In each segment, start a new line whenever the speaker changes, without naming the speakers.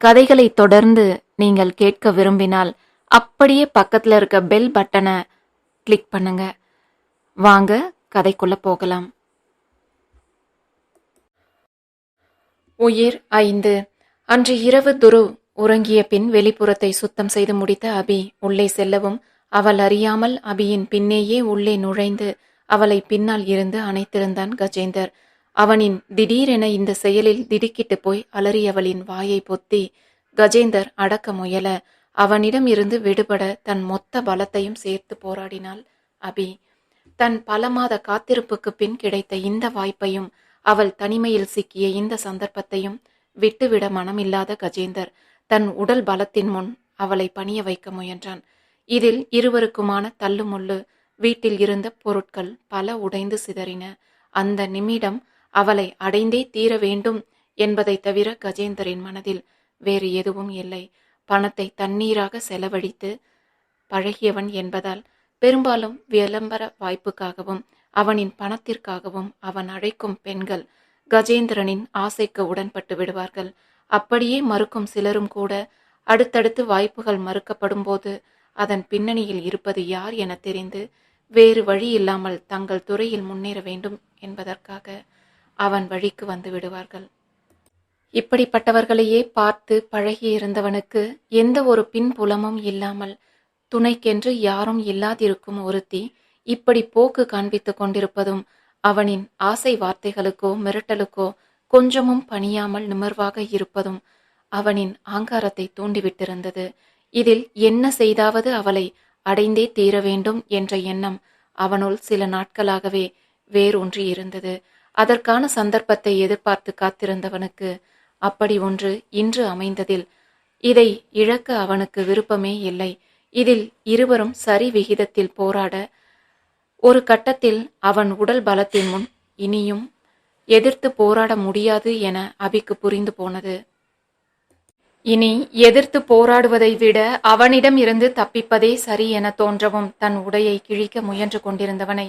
கதைகளை தொடர்ந்து நீங்கள் கேட்க விரும்பினால் அப்படியே பக்கத்தில் இருக்க பெல் பட்டனை கிளிக் பண்ணுங்க. வாங்க கதைக்குள்ள போகலாம். உயிர் ஐந்து. அன்று இரவு துரு உறங்கிய பின் வெளிப்புறத்தை சுத்தம் செய்து முடித்த அபி உள்ளே செல்லவும் அவள் அறியாமல் அபியின் பின்னேயே உள்ளே நுழைந்து அவளை பின்னால் இருந்து அணைத்திருந்தான் கஜேந்தர். அவனின் திடீரென இந்த செயலில் திடுக்கிட்டு போய் அலறியவளின் வாயை பொத்தி கஜேந்தர் அடக்க முயல அவனிடம் இருந்து விடுபட தன் மொத்த பலத்தையும் சேர்த்து போராடினாள் அபி. தன் பல மாத காத்திருப்புக்கு பின் கிடைத்த இந்த வாய்ப்பையும் அவள் தனிமையில் சிக்கிய இந்த சந்தர்ப்பத்தையும் விட்டுவிட மனமில்லாத கஜேந்தர் தன் உடல் பலத்தின் முன் அவளை பணிய வைக்க முயன்றான். இதில் இருவருக்குமான தள்ளுமுள்ளு வீட்டில் இருந்த பொருட்கள் பல உடைந்து சிதறின. அந்த நிமிடம் அவளை அடைந்தே தீர வேண்டும் என்பதை தவிர கஜேந்தரின் மனதில் வேறு எதுவும் இல்லை. பணத்தை தண்ணீராக செலவழித்து பழகியவன் என்பதால் பெரும்பாலும் விளம்பர வாய்ப்புக்காகவும் அவனின் பணத்திற்காகவும் அவன் அழைக்கும் பெண்கள் கஜேந்திரனின் ஆசைக்கு உடன்பட்டு விடுவார்கள். அப்படியே மறுக்கும் சிலரும் கூட அடுத்தடுத்து வாய்ப்புகள் மறுக்கப்படும் போது அதன் பின்னணியில் இருப்பது யார் என தெரிந்து வேறு வழி இல்லாமல் தங்கள் துறையில் முன்னேற வேண்டும் என்பதற்காக அவன் வழிக்கு வந்து விடுவார்கள். இப்படிப்பட்டவர்களையே பார்த்து பழகியிருந்தவனுக்கு எந்த ஒரு பின்புலமும் இல்லாமல் துணைக்கென்று யாரும் இல்லாதிருக்கும் ஒருத்தி இப்படி போக்கு காண்பித்துக் கொண்டிருப்பதும் அவனின் ஆசை வார்த்தைகளுக்கோ மிரட்டலுக்கோ கொஞ்சமும் பணியாமல் நிமர்வாக இருப்பதும் அவனின் ஆங்காரத்தை தூண்டிவிட்டிருந்தது. இதில் என்ன செய்தாவது அவளை அடைந்தே தீர வேண்டும் என்ற எண்ணம் அவனுள் சில நாட்களாகவே வேரூன்றி இருந்தது அதற்கான சந்தர்ப்பத்தை எதிர்பார்த்து காத்திருந்தவனுக்கு அப்படி ஒன்று இன்று அமைந்ததில் இதை இழக்க அவனுக்கு விருப்பமே இல்லை. இதில் இருவரும் சரி விகிதத்தில் போராட ஒரு கட்டத்தில் அவன் உடல் பலத்தின் முன் இனியும் எதிர்த்து போராட முடியாது என அபிக்கு புரிந்து போனது. இனி எதிர்த்து போராடுவதை விட அவனிடம் இருந்து தப்பிப்பதே சரி என தோன்றவும் தன் உடையை கிழிக்க முயன்று கொண்டிருந்தவனை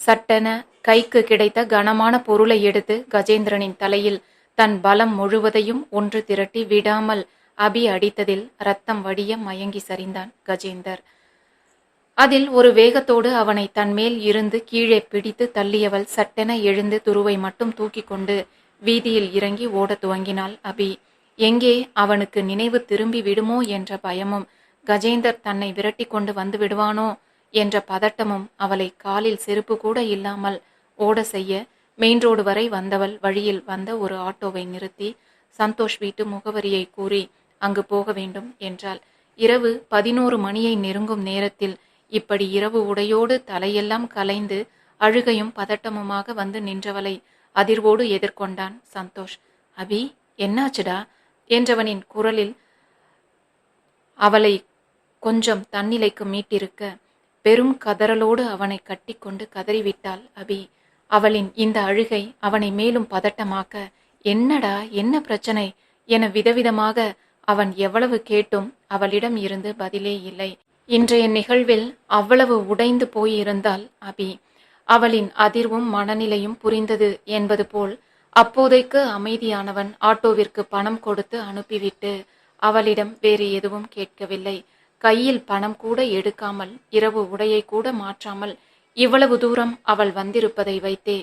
சட்டென கைக்கு கிடைத்த கனமான பொருளை எடுத்து கஜேந்திரனின் தலையில் தன் பலம் முழுவதையும் ஒன்று திரட்டி விடாமல் அபி அடித்ததில் ரத்தம் வடிய மயங்கி சரிந்தான் கஜேந்தர். அதில் ஒரு வேகத்தோடு அவனை தன்மேல் இருந்து கீழே பிடித்து தள்ளியவள் சட்டென எழுந்து துருவை மட்டும் தூக்கி கொண்டு வீதியில் இறங்கி ஓடத் துவங்கினாள் அபி. எங்கே அவனுக்கு நினைவு திரும்பி விடுமோ என்ற பயமும் கஜேந்தர் தன்னை விரட்டி கொண்டு வந்து விடுவானோ என்ற பதட்டமும் அவளை காலில் செருப்பு கூட இல்லாமல் ஓட செய்ய மெயின் ரோடு வரை வந்தவள் வழியில் வந்த ஒரு ஆட்டோவை நிறுத்தி சந்தோஷ் வீட்டு முகவரியை கூறி அங்கு போக வேண்டும் என்றாள். இரவு பதினோரு மணியை நெருங்கும் நேரத்தில் இப்படி இரவு உடையோடு தலையெல்லாம் கலைந்து அழுகையும் பதட்டமுமாக வந்து நின்றவளை அதிர்வோடு எதிர்கொண்டான் சந்தோஷ். அபி என்னாச்சுடா? என்றவனின் குரலில் அவளை கொஞ்சம் தன்னிலைக்கு மீட்டிருக்க பெரும் கதறலோடு அவனை கட்டிக்கொண்டு கதறிவிட்டாள் அபி. அவளின் இந்த அழுகை அவனை மேலும் பதட்டமாக்க என்னடா என்ன பிரச்சனை? என விதவிதமாக அவன் எவ்வளவு கேட்டும் அவளிடம் இருந்து பதிலே இல்லை. இன்றைய நிகழ்வில் அவ்வளவு உடைந்து போயிருந்தாள் அபி. அவளின் அதிர்வும் மனநிலையும் புரிந்தது என்பது போல் அப்போதைக்கு அமைதியானவன் ஆட்டோவிற்கு பணம் கொடுத்து அனுப்பிவிட்டு அவளிடம் வேறு எதுவும் கேட்கவில்லை. கையில் பணம் கூட எடுக்காமல் இரவு உடையை கூட மாற்றாமல் இவ்வளவு தூரம் அவள் வந்திருப்பதை வைத்தே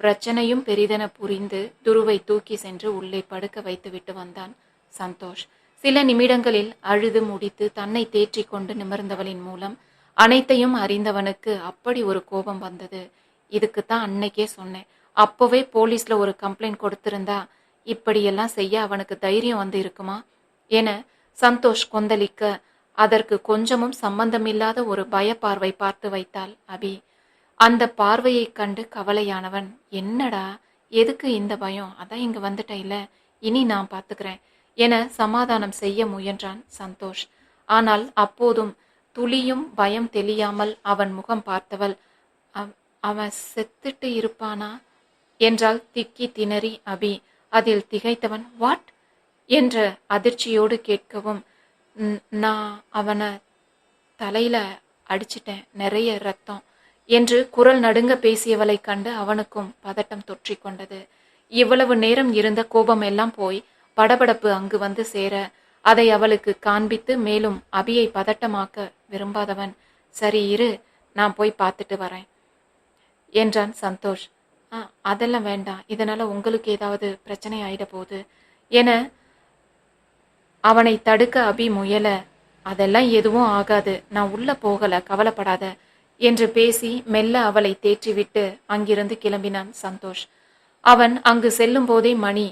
பிரச்சனையும் பெரிதென புரிந்து துருவை தூக்கி சென்று உள்ளே படுக்க வைத்துவிட்டு வந்தான் சந்தோஷ். சில நிமிடங்களில் அழுது முடித்து தன்னை தேற்றி கொண்டு நிமிர்ந்தவளின் மூலம் அனைத்தையும் அறிந்தவனுக்கு அப்படி ஒரு கோபம் வந்தது. இதுக்குத்தான் அன்னைக்கே சொன்னேன். அப்போவே போலீஸ்ல ஒரு கம்ப்ளைண்ட் கொடுத்திருந்தா இப்படியெல்லாம் செய்ய அவனுக்கு தைரியம் வந்து இருக்குமா? என சந்தோஷ் கொந்தளிக்க அதற்கு கொஞ்சமும் சம்பந்தமில்லாத ஒரு பயப்பார்வை பார்த்து வைத்தாள். அபி அந்த பார்வையைக் கண்டு கவலையானவன். என்னடா எதுக்கு இந்த பயம்? அதான் இங்கு வந்துட்ட இல்ல இனி நான் பார்த்துக்கிறேன் என சமாதானம் செய்ய முயன்றான் சந்தோஷ். ஆனால் அப்போதும் துளியும் பயம் தெளியாமல் அவன் முகம் பார்த்தவள் "அவ- அவன் செத்துட்டு இருப்பானா? என்றால் திக்கி திணறி அபி. அதில் திகைத்தவன் வாட்? என்ற அதிர்ச்சியோடு கேட்கவும் நான் அவனை தலையில அடிச்சிட்டேன். நிறைய ரத்தம். என்று குரல் நடுங்க பேசியவளை கண்டு அவனுக்கும் பதட்டம் தொற்றிக்கொண்டது இவ்வளவு நேரம் இருந்த கோபம் எல்லாம் போய் படபடப்பு அங்கு வந்து சேர அதை அவளுக்கு காண்பித்து மேலும் அபியை பதட்டமாக்க விரும்பாதவன் சரி இரு நான் போய் பார்த்துட்டு வரேன் என்றான் சந்தோஷ். "ஆ, அதெல்லாம் வேண்டாம். இதனால உங்களுக்கு ஏதாவது பிரச்சனை ஆயிட போகுது என அவனை தடுக்க அபி முயல அதெல்லாம் எதுவும் ஆகாது நான் உள்ள போகல கவலைப்படாத என்று பேசி மெல்ல அவளை தேற்றிவிட்டு அங்கிருந்து கிளம்பினான் சந்தோஷ். அவன் அங்கு செல்லும் போதே மணி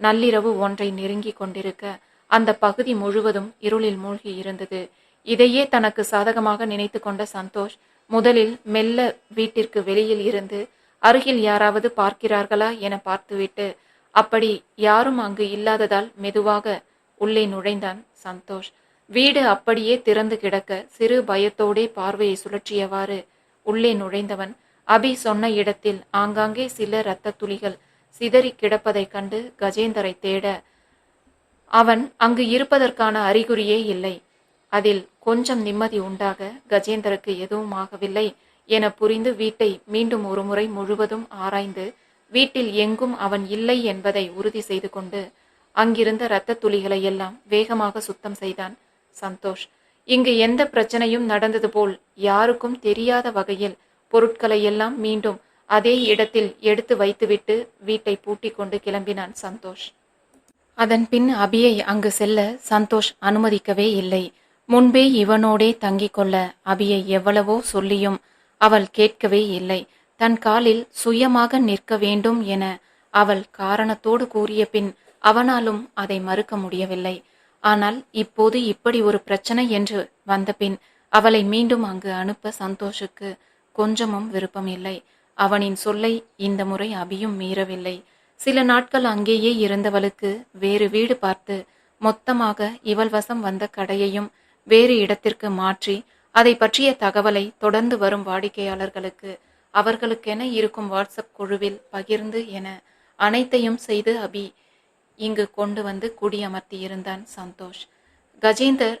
நள்ளிரவு ஒன்றை நெருங்கிக் கொண்டிருக்க அந்த பகுதி முழுவதும் இருளில் மூழ்கி இருந்தது. இதையே தனக்கு சாதகமாக நினைத்து கொண்ட சந்தோஷ் முதலில் மெல்ல வீட்டிற்கு வெளியில் இருந்து அருகில் யாராவது பார்க்கிறார்களா? என பார்த்துவிட்டு அப்படி யாரும் அங்கு இல்லாததால் மெதுவாக உள்ளே நுழைந்தான் சந்தோஷ். வீடு அப்படியே திறந்து கிடக்க சிறு பயத்தோடே பார்வையை சுழற்றியவாறு உள்ளே நுழைந்தவன் அபி சொன்ன இடத்தில் ஆங்காங்கே சில இரத்த துளிகள் சிதறி கிடப்பதைக் கண்டு கஜேந்தரை தேட அவன் அங்கு இருப்பதற்கான அறிகுறியே இல்லை. அதில் கொஞ்சம் நிம்மதி உண்டாக கஜேந்தருக்கு எதுவும் ஆகவில்லை என புரிந்து வீட்டை மீண்டும் ஒருமுறை முழுவதும் ஆராய்ந்து வீட்டில் எங்கும் அவன் இல்லை என்பதை உறுதி செய்து கொண்டு அங்கிருந்த இரத்த துளிகளை எல்லாம் வேகமாக சுத்தம் செய்தான். சந்தோஷ் இங்கு எந்த பிரச்சனையும் நடந்தது போல் யாருக்கும் தெரியாத வகையில் பொருட்களை எல்லாம் மீண்டும் அதே இடத்தில் எடுத்து வைத்துவிட்டு வீட்டை பூட்டிக் கொண்டு கிளம்பினான் சந்தோஷ். அதன் பின் அபியை அங்கு செல்ல சந்தோஷ் அனுமதிக்கவே இல்லை. முன்பே இவனோடே தங்கிக் கொள்ள அபியை எவ்வளவோ சொல்லியும் அவள் கேட்கவே இல்லை. தன் காலில் சுயமாக நிற்க வேண்டும் என அவள் காரணத்தோடு கூறிய பின் அவனாலும் அதை மறுக்க முடியவில்லை. ஆனால் இப்போது இப்படி ஒரு பிரச்சனை என்று வந்தபின் அவளை மீண்டும் அங்கு அனுப்ப சந்தோஷுக்கு கொஞ்சமும் விருப்பம் இல்லை. அவனின் சொல்லை இந்த முறை அபியும் மீறவில்லை. சில நாட்கள் அங்கேயே இருந்தவளுக்கு வேறு வீடு பார்த்து மொத்தமாக இவள் வசம் வந்த கடையையும் வேறு இடத்திற்கு மாற்றி அதை பற்றிய தகவலை தொடர்ந்து வரும் வாடிக்கையாளர்களுக்கு அவர்களுக்கென இருக்கும் வாட்ஸ்அப் குழுவில் பகிர்ந்து என அனைத்தையும் செய்து அபி இங்கு கொண்டு வந்து குடியமர்த்தியிருந்தான் சந்தோஷ். கஜேந்தர்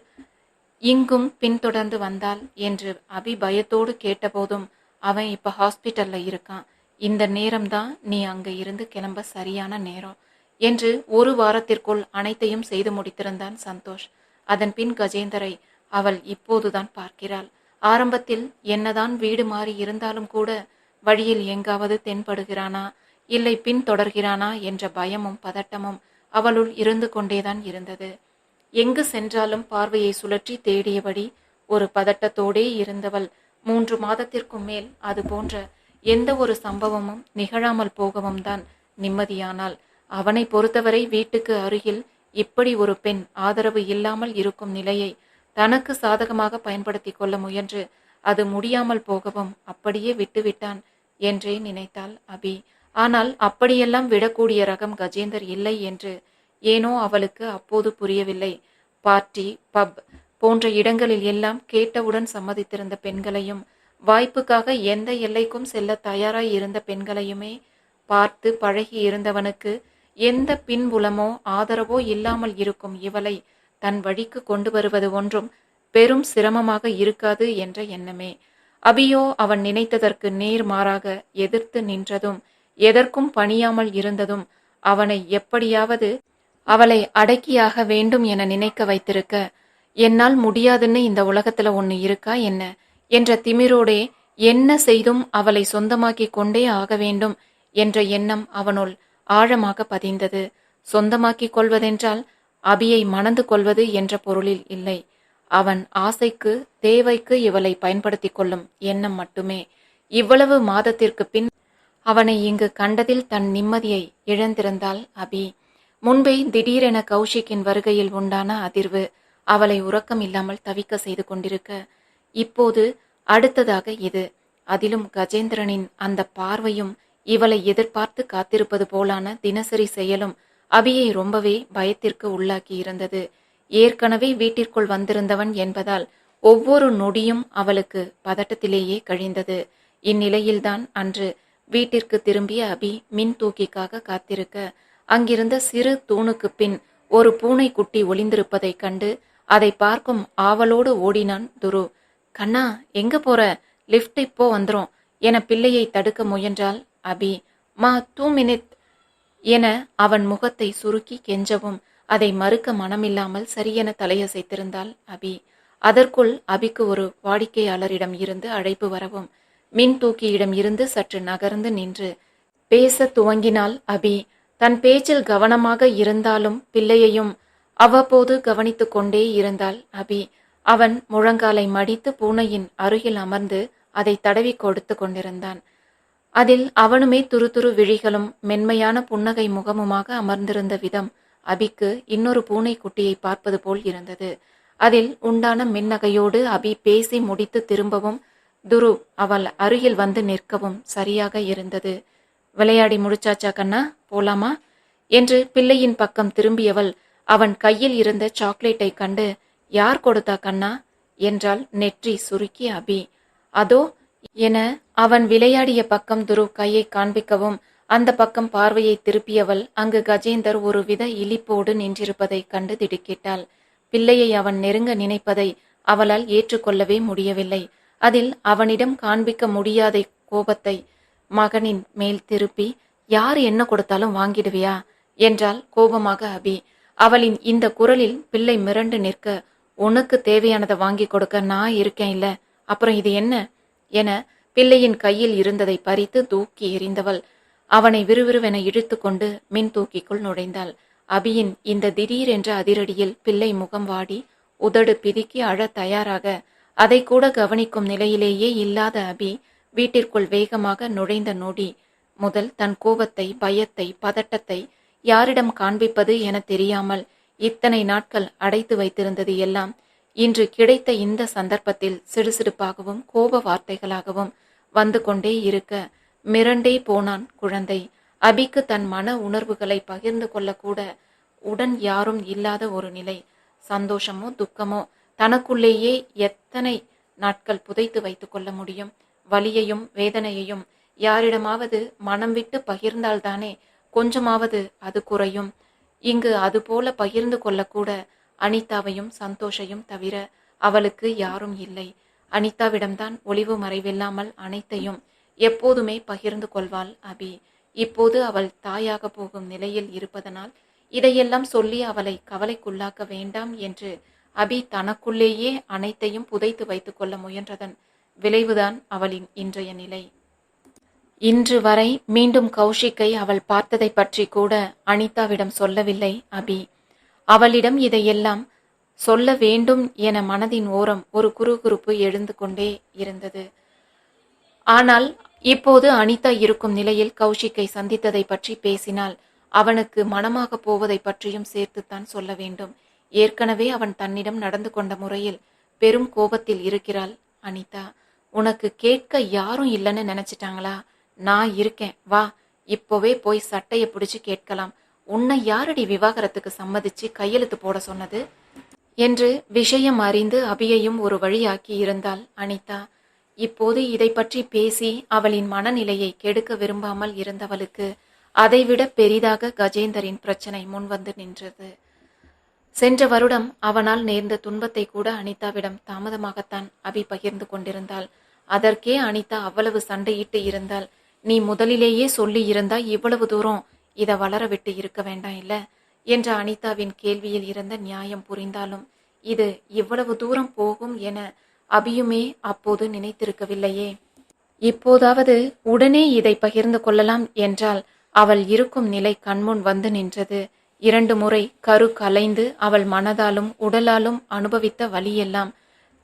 இங்கும் பின்தொடர்ந்து வந்தால் என்று அபி பயத்தோடு கேட்டபோதும் அவன் இப்ப ஹாஸ்பிட்டல்ல இருக்கான். இந்த நேரம்தான் நீ அங்க இருந்து கிளம்ப சரியான நேரம் என்று ஒரு வாரத்திற்குள் அனைத்தையும் செய்து முடித்திருந்தான் சந்தோஷ். அதன் பின் கஜேந்தரை அவள் இப்போதுதான் பார்க்கிறாள். ஆரம்பத்தில் என்னதான் வீடு மாறி இருந்தாலும் கூட வழியில் எங்காவது தென்படுகிறானா இல்லை பின் தொடர்கிறானா என்ற பயமும் பதட்டமும் அவளுள் இருந்து கொண்டேதான் இருந்தது. எங்கு சென்றாலும் பார்வையை சுழற்றி தேடியபடி ஒரு பதட்டத்தோடே இருந்தவள் மூன்று மாதத்திற்கும் மேல் அது போன்ற எந்த ஒரு சம்பவமும் நிகழாமல் போகவும் தான் நிம்மதியானால் அவனை பொறுத்தவரை வீட்டுக்கு அருகில் இப்படி ஒரு பெண் ஆதரவு இல்லாமல் இருக்கும் நிலையை தனக்கு சாதகமாக பயன்படுத்தி கொள்ள முயன்று அது முடியாமல் போகவும் அப்படியே விட்டுவிட்டான் என்றே நினைத்தாள் அபி. ஆனால் அப்படியெல்லாம் விடக்கூடிய ரகம் கஜேந்தர் இல்லை என்று ஏனோ அவளுக்கு அப்போது புரியவில்லை. பார்ட்டி பப் போன்ற இடங்களில் எல்லாம் கேட்டவுடன் சம்மதித்திருந்த பெண்களையும் வாய்ப்புக்காக எந்த எல்லைக்கும் செல்ல தயாராய் இருந்த பெண்களையுமே பார்த்து பழகி இருந்தவனுக்கு எந்த பின்புலமோ ஆதரவோ இல்லாமல் இருக்கும் இவளை தன் வழிக்கு கொண்டு வருவது ஒன்றும் பெரும் சிரமமாக இருக்காது என்ற எண்ணமே. அபியோ அவன் நினைத்ததற்கு நேர் மாறாக எதிர்த்து நின்றதும் எதற்கும் பணியாமல் இருந்ததும் அவனை எப்படியாவது அவளை அடக்கியாக வேண்டும் என நினைக்க வைத்திருக்க என்னால் முடியாதுன்னு இந்த உலகத்துல ஒன்னு இருக்கா என்ன? என்ற திமிரோடே என்ன செய்தும் அவளை சொந்தமாக்கிக் கொண்டே ஆக வேண்டும் என்ற எண்ணம் அவனுள் ஆழமாக பதிந்தது. சொந்தமாக்கிக் கொள்வதென்றால் அபியை மணந்து கொள்வது என்ற பொருளில் இல்லை. அவன் ஆசைக்கு தேவைக்கு இவளை பயன்படுத்திக் கொள்ளும் எண்ணம் மட்டுமே. இவ்வளவு மாதத்திற்கு பின் அவனை இங்கு கண்டதில் தன் நிம்மதியை இழந்திருந்தாள் அபி. முன்பே திடீரென கௌஷிக்கின் வருகையில் உண்டான அதிர்வு அவளை உறக்கம் இல்லாமல் தவிக்க செய்து கொண்டிருக்க. இப்போது அடுத்ததாக இது. அதிலும் கஜேந்திரனின் அந்த பார்வையும் இவளை எதிர்பார்த்து காத்திருப்பது போலான தினசரி செயலும் அபியை ரொம்பவே பயத்திற்கு உள்ளாக்கி இருந்தது. ஏற்கனவே வீட்டிற்குள் வந்திருந்தவன் என்பதால் ஒவ்வொரு நொடியும் அவளுக்கு பதட்டத்திலேயே கழிந்தது. இந்நிலையில்தான் அன்று வீட்டிற்கு திரும்பிய அபி மின் தூக்கிக்காக காத்திருக்க அங்கிருந்த சிறு தூணுக்கு பின் ஒரு பூனை குட்டி ஒளிந்திருப்பதைக் கண்டு அதை பார்க்கும் ஆவலோடு ஓடினான் துரு. கண்ணா எங்க போற? லிஃப்ட் இப்போ வந்துரும் என பிள்ளையை தடுக்க முயன்றாள் அபி. மா டூ மினிட் என அவன் முகத்தை சுருக்கி கெஞ்சவும் அதை மறுக்க மனமில்லாமல் சரியென தலையசைத்திருந்தாள் அபி. அதற்குள் அபிக்கு ஒரு வாடிக்கையாளரிடம் இருந்து அழைப்பு வரவும் மின் தூக்கியிடம் இருந்து சற்று நகர்ந்து நின்று பேச துவங்கினாள் அபி. தன் பேச்சில் கவனமாக இருந்தாலும் பிள்ளையையும் அவ்வப்போது கவனித்து கொண்டே இருந்தாள் அபி. அவன் முழங்காலை மடித்து பூனையின் அருகில் அமர்ந்து அதை தடவி கொடுத்து கொண்டிருந்தான். அதில் அவனுமே துரு துரு விழிகளும் மென்மையான புன்னகை முகமுமாக அமர்ந்திருந்த விதம் அபிக்கு இன்னொரு பூனை குட்டியை பார்ப்பது போல் இருந்தது. அதில் உண்டான மின்னகையோடு அபி பேசி முடித்து திரும்பவும் துரு அவள் அருகில் வந்து நிற்கவும் சரியாக இருந்தது. விளையாடி முடிச்சாச்சா கண்ணா? போலாமா? என்று பிள்ளையின் பக்கம் திரும்பியவள் அவன் கையில் இருந்த சாக்லேட்டை கண்டு யார் கொடுத்தா கண்ணா? என்றாள் நெற்றி சுருக்கி அபி. அதோ என அவன் விளையாடிய பக்கம் துரு கையை காண்பிக்கவும் அந்த பக்கம் பார்வையை திருப்பியவள் அங்கு கஜேந்தர் ஒருவித இலிப்போடு நின்றிருப்பதை கண்டு திடுக்கிட்டாள். பிள்ளையை அவன் நெருங்க நினைப்பதை அவளால் ஏற்றுக்கொள்ளவே முடியவில்லை. அதில் அவனிடம் காண்பிக்க முடியாத கோபத்தை மகனின் மேல் திருப்பி யார் என்ன கொடுத்தாலும் வாங்கிடுவியா? என்றாள் கோபமாக அபி. அவளின் இந்த குரலில் பிள்ளை மிரண்டு நிற்க உனக்கு தேவையானதை வாங்கி கொடுக்க நான் இருக்கேன் இல்ல அப்புறம் இது என்ன? என பிள்ளையின் கையில் இருந்ததை பறித்து தூக்கி எறிந்தவள். அவனை விறுவிறுவென இழுத்து கொண்டு மின் தூக்கிக்குள் நுழைந்தாள். அபியின் இந்த திடீரென்ற அதிரடியில் பிள்ளை முகம் வாடி உதடு பிதுக்கி அழ தயாராக அதை கூட கவனிக்கும் நிலையிலேயே இல்லாத அபி வீட்டிற்குள் வேகமாக நுழைந்த நொடி முதல் தன் கோபத்தை பயத்தை பதட்டத்தை யாரிடம் காண்பிப்பது என தெரியாமல் இத்தனை நாட்கள் அடைத்து வைத்திருந்தது எல்லாம் இன்று கிடைத்த இந்த சந்தர்ப்பத்தில் சிடுசிடுப்பாகவும் கோப வார்த்தைகளாகவும் வந்து கொண்டே இருக்க மிரண்டே போனான் குழந்தை. அபிக்கு தன் மன உணர்வுகளை பகிர்ந்து கொள்ளக்கூட உடன் யாரும் இல்லாத ஒரு நிலை. சந்தோஷமோ துக்கமோ தனக்குள்ளேயே எத்தனை நாட்கள் புதைத்து வைத்துக் கொள்ள முடியும்? வலியையும் வேதனையையும் யாரிடமாவது மனம் விட்டு பகிர்ந்தால்தானே கொஞ்சமாவது அது குறையும். இங்கு அதுபோல பகிர்ந்து கொள்ளக்கூட அனிதாவையும் சந்தோஷையும் தவிர அவளுக்கு யாரும் இல்லை. அனிதாவிடம்தான் ஒளிவு மறைவில்லாமல் அனைத்தையும் எப்போதுமே பகிர்ந்து கொள்வாள் அபி. இப்போது அவள் தாயாக போகும் நிலையில் இருப்பதனால் இதையெல்லாம் சொல்லி அவளை கவலைக்குள்ளாக்க வேண்டாம் என்று அபி தனக்குள்ளேயே அனைத்தையும் புதைத்து வைத்துக் கொள்ள முயன்றதன் விளைவுதான் அவளின் இன்றைய நிலை. இன்று வரை மீண்டும் கௌஷிக்கை அவள் பார்த்ததை பற்றி கூட அனிதாவிடம் சொல்லவில்லை அபி. அவளிடம் இதையெல்லாம் சொல்ல வேண்டும் என மனதின் ஓரம் ஒரு குறுகுறுப்பு எழுந்து கொண்டே இருந்தது. ஆனால் இப்போது அனிதா இருக்கும் நிலையில் கௌஷிக்கை சந்தித்ததை பற்றி பேசினால் அவனுக்கு மனமாக போவதை பற்றியும் சேர்த்துத்தான் சொல்ல வேண்டும். ஏற்கனவே அவன் தன்னிடம் நடந்து கொண்ட முறையில் பெரும் கோபத்தில் இருக்கிறாள். அனிதா உனக்கு கேட்க யாரும் இல்லைன்னு நினைச்சிட்டாங்களா? நான் இருக்கேன். வா இப்போவே போய் சட்டையை பிடிச்சு கேட்கலாம். உன்னை யாரடி விவாகரத்துக்கு சம்மதிச்சு கையெழுத்து போட சொன்னது? என்று விஷயம் அறிந்து அபியையும் ஒரு வழியாக்கி இருந்தாள் அனிதா. இப்போது இதை பற்றி பேசி அவளின் மனநிலையை கெடுக்க விரும்பாமல் இருந்தவளுக்கு அதைவிட பெரிதாக கஜேந்தரின் பிரச்சனை முன்வந்து நின்றது. சென்ற வருடம் அவனால் நேர்ந்த துன்பத்தை கூட அனிதாவிடம் தாமதமாகத்தான் அபி பகிர்ந்து கொண்டிருந்தாள். அதற்கே அனிதா அவ்வளவு சண்டையிட்டு இருந்தால் நீ முதலிலேயே சொல்லி இருந்தா இவ்வளவு தூரம். இதை வளர விட்டு இருக்க வேண்டாம் இல்ல என்ற அனிதாவின் கேள்வியில் இருந்த நியாயம் புரிந்தாலும் இது இவ்வளவு தூரம் போகும் என அபியுமே அப்போது நினைத்திருக்கவில்லையே. இப்போதாவது உடனே இதை பகிர்ந்து கொள்ளலாம் என்றால் அவள் இருக்கும் நிலை கண்முன் வந்து நின்றது. இரண்டு முறை கரு கலைந்து அவள் மனதாலும் உடலாலும் அனுபவித்த வழியெல்லாம்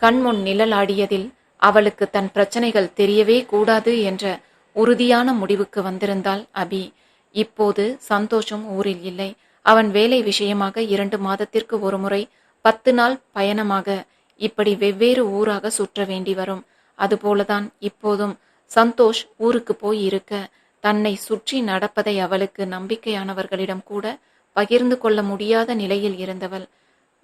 கண்முன் நிழலாடியதில் அவளுக்கு தன் பிரச்சனைகள் தெரியவே கூடாது என்ற உறுதியான முடிவுக்கு வந்திருந்தாள் அபி. இப்போது சந்தோஷம் ஊரில் இல்லை. அவன் வேலை விஷயமாக இரண்டு மாதத்திற்கு ஒரு முறை பத்து நாள் பயணமாக இப்படி வெவ்வேறு ஊராக சுற்ற வேண்டி வரும். அதுபோலதான் இப்போதும் சந்தோஷ் ஊருக்கு போய் இருக்க தன்னை சுற்றி நடப்பதை அவளுக்கு நம்பிக்கையானவர்களிடம் கூட பகிர்ந்து கொள்ள முடியாத நிலையில் இருந்தவள்.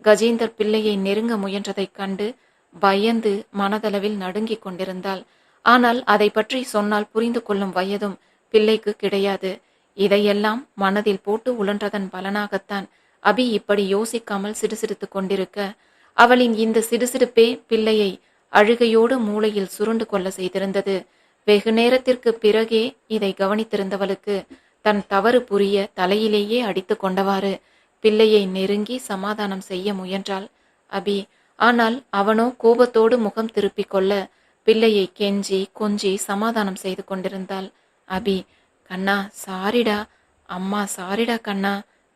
கஜேந்தர் பிள்ளையை நெருங்க முயன்றதைக் கண்டு பயந்து மனதளவில் நடுங்கிக் கொண்டிருந்தாள். ஆனால் அதை பற்றி சொன்னால் புரிந்து கொள்ளும் வயதும் பிள்ளைக்கு கிடையாது. இதையெல்லாம் மனதில் போட்டு உழன்றதன் பலனாகத்தான் அபி இப்படி யோசிக்காமல் சிடுசிடுத்துக் கொண்டிருக்க. அவளின் இந்த சிடுசிடுப்பே பிள்ளையை அழுகையோடு மூளையில் சுருண்டு கொள்ள செய்திருந்தது. வெகு நேரத்திற்கு பிறகே இதை கவனித்திருந்தவளுக்கு தன் தவறு புரிய தலையிலேயே அடித்து கொண்டவாறு பிள்ளையை நெருங்கி சமாதானம் செய்ய முயன்றாள். அபி ஆனால் அவனோ கோபத்தோடு முகம் திருப்பிக் கொள்ள பிள்ளையை கெஞ்சி கொஞ்சி சமாதானம் செய்து கொண்டிருந்தாள். அபி கண்ணா சாரிடா. அம்மா சாரிடா கண்ணா.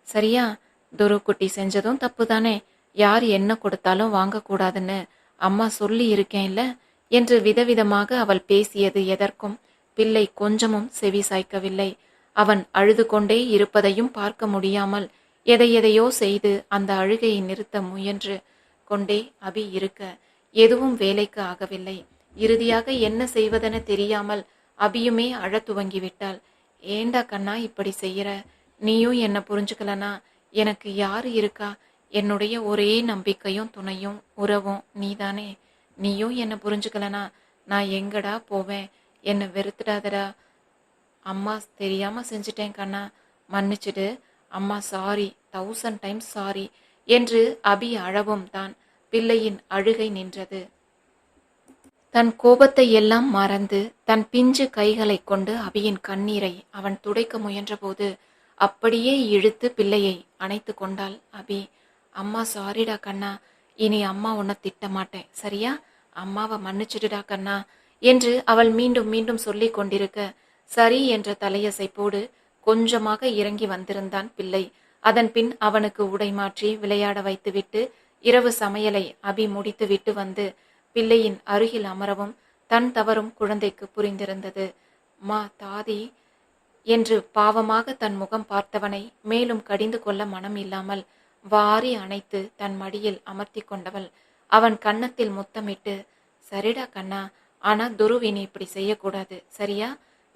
சரியா? துருக்குட்டி செஞ்சதும் தப்பு தானே யார் என்ன கொடுத்தாலும் வாங்கக்கூடாதுன்னு அம்மா சொல்லி இருக்கேன்ல? என்று விதவிதமாக அவள் பேசியது எதற்கும் பிள்ளை கொஞ்சமும் செவி சாய்க்கவில்லை. அவன் அழுது கொண்டே இருப்பதையும் பார்க்க முடியாமல் எதை எதையோ செய்து அந்த அழுகையை நிறுத்த முயன்று கொண்டே அபி இருக்க எதுவும் வேலைக்கு ஆகவில்லை. இறுதியாக என்ன செய்வதென தெரியாமல் அபியுமே அழத் துவங்கிவிட்டாள். ஏண்டா கண்ணா இப்படி செய்யற? நீயும் என்ன புரிஞ்சுக்கலனா? எனக்கு யார் இருக்கா? என்னுடைய ஒரே நம்பிக்கையும் துணையும் உறவும் நீதானே. நீயும் என்ன புரிஞ்சுக்கலனா? நான் எங்கடா போவேன்? என்னை வெறுத்துடாதடா? அம்மா தெரியாமல் செஞ்சிட்டேன் கண்ணா. மன்னிச்சிடு. அம்மா சாரி தௌசண்ட் டைம்ஸ் சாரி என்று அபி அழவும் தான். பிள்ளையின் அழுகை நின்றது. தன் கோபத்தை எல்லாம் மறந்து தன் பிஞ்சு கைகளை கொண்டு அபியின் கண்ணீரை அவன் துடைக்க முயன்றபோது அப்படியே இழுத்து பிள்ளையை அணைத்து கொண்டாள் அபி. அம்மா சாரிடா கண்ணா. இனி அம்மா உன்னை திட்ட மாட்டேன் சரியா? அம்மாவை மன்னிச்சிடுடா கண்ணா என்று அவள் மீண்டும் மீண்டும் சொல்லிக் கொண்டிருக்க சரி என்ற தலையசைப்போடு கொஞ்சமாக இறங்கி வந்திருந்தான் பிள்ளை. அதன் பின் அவனுக்கு உடை மாற்றி விளையாட வைத்துவிட்டு இரவு சமையலை அபி முடித்துவிட்டு வந்து பிள்ளையின் அருகில் அமரவும் தன் தவறும் குழந்தைக்கு புரிந்திருந்தது. மா தாதி என்று பாவமாக தன் முகம் பார்த்தவனை மேலும் கடிந்து கொள்ள மனம் இல்லாமல் வாரி அணைத்து தன் மடியில் அமர்த்தி கொண்டவள். அவன் கன்னத்தில் முத்தமிட்டு சரிடா கண்ணா ஆனா துருவினி இப்படி செய்யக்கூடாது. சரியா?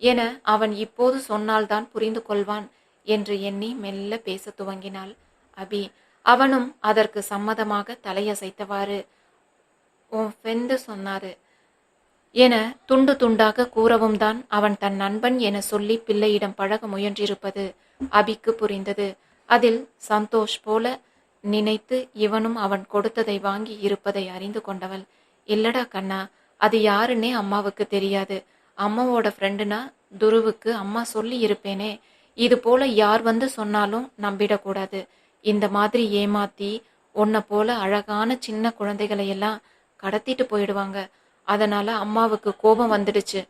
என அவன் இப்போது சொன்னால்தான் புரிந்து கொள்வான் என்று எண்ணி மெல்ல பேசத் துவங்கினாள். அபி அவனும் அதற்கு சம்மதமாக தலையசைத்தவாறு உன் ஃப்ரெண்டு சொன்னாரு என துண்டு துண்டாக கூறவும் தான் அவன் தன் நண்பன் என சொல்லி பிள்ளையிடம் பழக முயன்றிருப்பது அபிக்கு புரிந்தது. அதில் சந்தோஷ் போல நினைத்து இவனும் அவன் கொடுத்ததை வாங்கி இருப்பதை அறிந்து கொண்டவள். இல்லடா கண்ணா அது யாருன்னே அம்மாவுக்கு தெரியாது. அம்மாவோட ஃப்ரெண்டுனா துருவுக்கு அம்மா சொல்லி இருப்பேனே. இது போல யார் வந்து சொன்னாலும் நம்பிடக்கூடாது. இந்த மாதிரி ஏமாத்தி உன்னை போல அழகான சின்ன குழந்தைகளை எல்லாம் கடத்திட்டு போயிடுவாங்க. அதனால அம்மாவுக்கு கோபம் வந்துடுச்சு.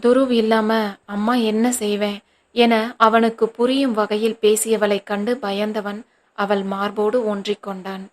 துருவ் இல்லாம அம்மா என்ன செய்வேன் என அவனுக்கு புரியும் வகையில் பேசியவளைக் கண்டு பயந்தவன் அவள் மார்போடு ஒன்றிக் கொண்டான்.